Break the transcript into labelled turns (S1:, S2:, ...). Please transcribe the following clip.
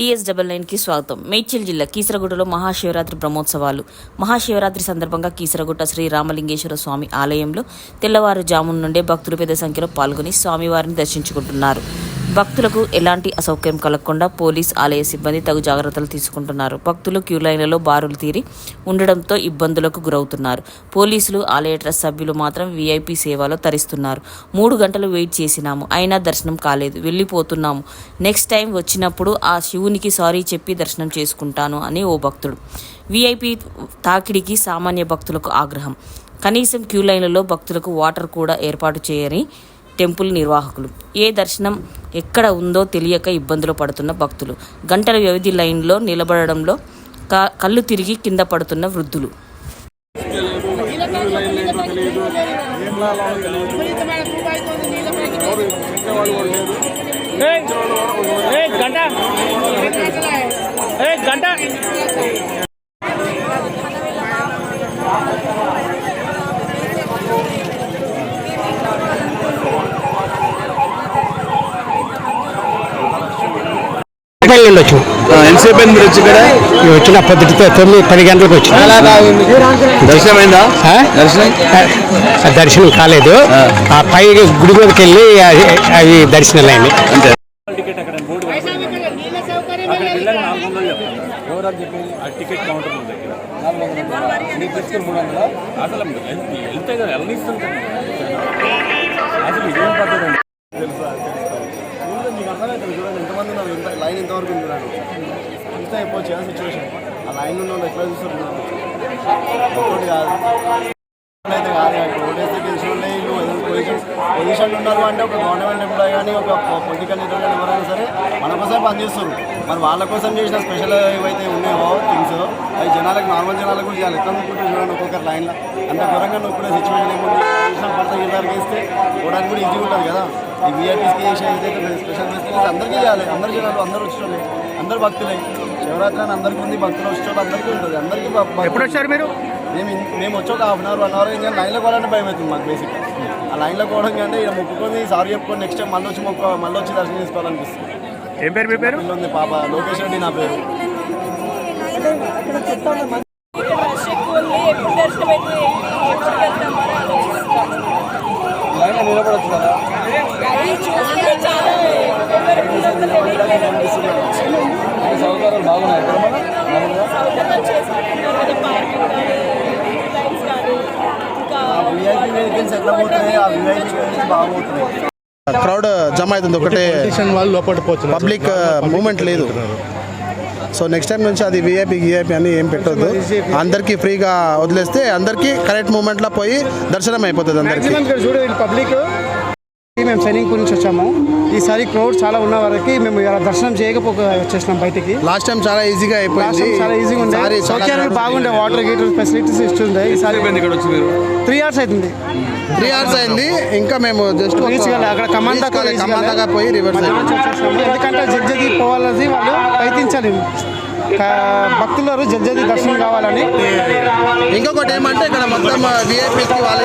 S1: TS double నైన్కి స్వాగతం. మేడ్చల్ జిల్లా కీసరగుట్టలో మహాశివరాత్రి బ్రహ్మోత్సవాలు. మహాశివరాత్రి సందర్భంగా కీసరగుట్ట శ్రీ రామలింగేశ్వర స్వామి ఆలయంలో తెల్లవారుజామున నుండే భక్తులు పెద్ద సంఖ్యలో పాల్గొని స్వామివారిని దర్శించుకుంటున్నారు. భక్తులకు ఎలాంటి అసౌకర్యం కలగకుండా పోలీస్ ఆలయ సిబ్బంది తగు జాగ్రత్తలు తీసుకుంటున్నారు. భక్తులు క్యూ లైన్లలో బారులు తీరి ఉండడంతో ఇబ్బందులకు గురవుతున్నారు. పోలీసులు ఆలయ ట్రస్ట్ సభ్యులు మాత్రం వీఐపీ సేవలో తరిస్తున్నారు. మూడు గంటలు వెయిట్ చేసినాము. అయినా దర్శనం కాలేదు. వెళ్ళిపోతున్నాము. నెక్స్ట్ టైం వచ్చినప్పుడు ఆ శివునికి సారీ చెప్పి దర్శనం చేసుకుంటాను అని ఓ భక్తుడు. వీఐపీ తాకిడికి సామాన్య భక్తులకు ఆగ్రహం. కనీసం క్యూ లైన్లలో భక్తులకు వాటర్ కూడా ఏర్పాటు చేయని టెంపుల్ నిర్వాహకులు. ఏ దర్శనం ఎక్కడ ఉందో తెలియక ఇబ్బందులు పడుతున్న భక్తులు. గంటల వ్యవధి లైన్లో నిలబడడంలో క- కళ్ళు తిరిగి కింద పడుతున్న వృద్ధులు.
S2: గంట! గంట!
S3: పల్లి వెళ్ళొచ్చు?
S4: ఎంతసేపు అయింది మీరు వచ్చి ఇక్కడ?
S3: వచ్చిన పొద్దుటితో తొమ్మిది పది గంటలకు వచ్చి
S4: దర్శనం అయిందా
S3: ఆ?
S4: దర్శనం?
S3: ఆ దర్శనం కాలేదు. ఆ. పై గుడి మీదకి వెళ్ళి అవి- అవి దర్శనాలు అయింది
S2: టికెట్ కౌంటర్ దగ్గర అసలు ఇదేం పద్ధతి
S5: మీకు అర్థమవుతుంది చూడండి ఎంతమంది ఉన్నారు ఎంత లైన్ ఎంతవరకు ఉంది చూడండి అంతే అయిపోవచ్చు ఆ సిచ్యువేషన్ ఆ లైన్ ఉన్న వాళ్ళు ఎట్లా చూస్తున్నాను ఒకటి కాదు. అయితే కాదు ఇప్పుడు ఓటేస్తే గెలిచిన వాళ్ళే వీళ్ళు పొజిషన్ పొజిషన్లు ఉన్నారు అంటే ఒక గవర్నమెంట్ ఎంప్లాయీ కానీ ఒక పొలిటికల్ లీడర్ కానీ ఎవరైనా సరే మన కోసం పనిచేస్తున్నారు మరి వాళ్ళ కోసం చేసిన స్పెషల్ ఏవైతే ఉన్నాయో థింగ్స్ అవి జనాలకు నార్మల్ జనాలకు కూడా చేయాలి. ఎట్లా నొక్కుంటే చూడండి ఒక్కొక్కరు లైన్లో. అంత ఘోరంగా నొక్కునే సిచ్యువేషన్ ఏముంది? కృష్ణ పడత గిరిదారికి వేస్తే పోవడానికి కూడా ఈజీగా ఉంటుంది కదా. ఈ వీఐపీస్కి చేసే ఏదైతే స్పెషల్ ఫెసిలిటీస్ అందరికీ చేయాలి. అందరు జనాలు అందరూ వచ్చేవాళ్ళు అందరు భక్తులే. శివరాత్రి అని అందరికీ ఉంది భక్తులు వచ్చేవాళ్ళు అందరికీ ఉంటుంది. అందరికీ ఎప్పుడు వచ్చారు మీరు? మేము మేము వచ్చి ఒక half an hour one hour ఇంకా లైన్లో పోవాలంటే భయం అవుతుంది మాకు బేసిక్ ఆ లైన్లో పోవడం కంటే ఇక్కడ మొక్కుకొని సారీ చెప్పుకొని నెక్స్ట్ టైం మళ్ళీ వచ్చి మొక్క మళ్ళీ వచ్చి దర్శనం చేసుకోవాలనిపిస్తుంది.
S2: ఏం పేరు మీ పేరు?
S5: ఉంది పాప. లోకేష్ రెడ్డి నా పేరు. లైన్లో నిలబడచ్చు కదా? సౌకర్యాలు బాగున్నాయి. ఆ విఐపీ వెహికల్స్ ఎట్లా పోతున్నాయి? ఆ విఐపీ వెహికల్స్
S6: క్రౌడ్ జమ అవుతుంది ఒకటే పబ్లిక్ మూమెంట్ లేదు. సో నెక్స్ట్ టైం నుంచి అది విఐపి గిఐపి అని ఏం పెట్టొద్దు. అందరికీ ఫ్రీగా వదిలేస్తే అందరికీ కరెక్ట్ మూమెంట్లో పోయి దర్శనం అయిపోతుంది అందరికీ.
S7: పబ్లిక్ మేము సైనింగ్ నుంచి వచ్చాము. ఈసారి క్రౌడ్ చాలా ఉన్న వరకు మేము ఇలా దర్శనం చేయకపోక వచ్చేసినాం బయటికి.
S6: లాస్ట్ టైం చాలా ఈజీగా అయిపోయింది.
S7: చాలా ఈజీగా ఉండే.
S6: ఈసారి చాలా
S7: సౌకర్యాలు బాగుండే వాటర్ గీటర్ ఫెసిలిటీస్ ఇస్తుండే. ఈసారి
S2: ఇక్కడ వచ్చి మీరు?
S7: త్రీ అవర్స్ అవుతుంది
S6: త్రీ అవర్స్ అయింది. ఇంకా మేము జస్ట్.
S7: అక్కడ కమాండ్. దాకా
S6: పోయి రివర్స్.
S7: ఎందుకంటే జడ్జది పోవాలని వాళ్ళు ప్రయత్నించాలి భక్తులు జడ్జది దర్శనం కావాలని.
S6: ఇంకొకటి ఏమంటే ఇక్కడ మొత్తం విఐపీకి వాళ్ళ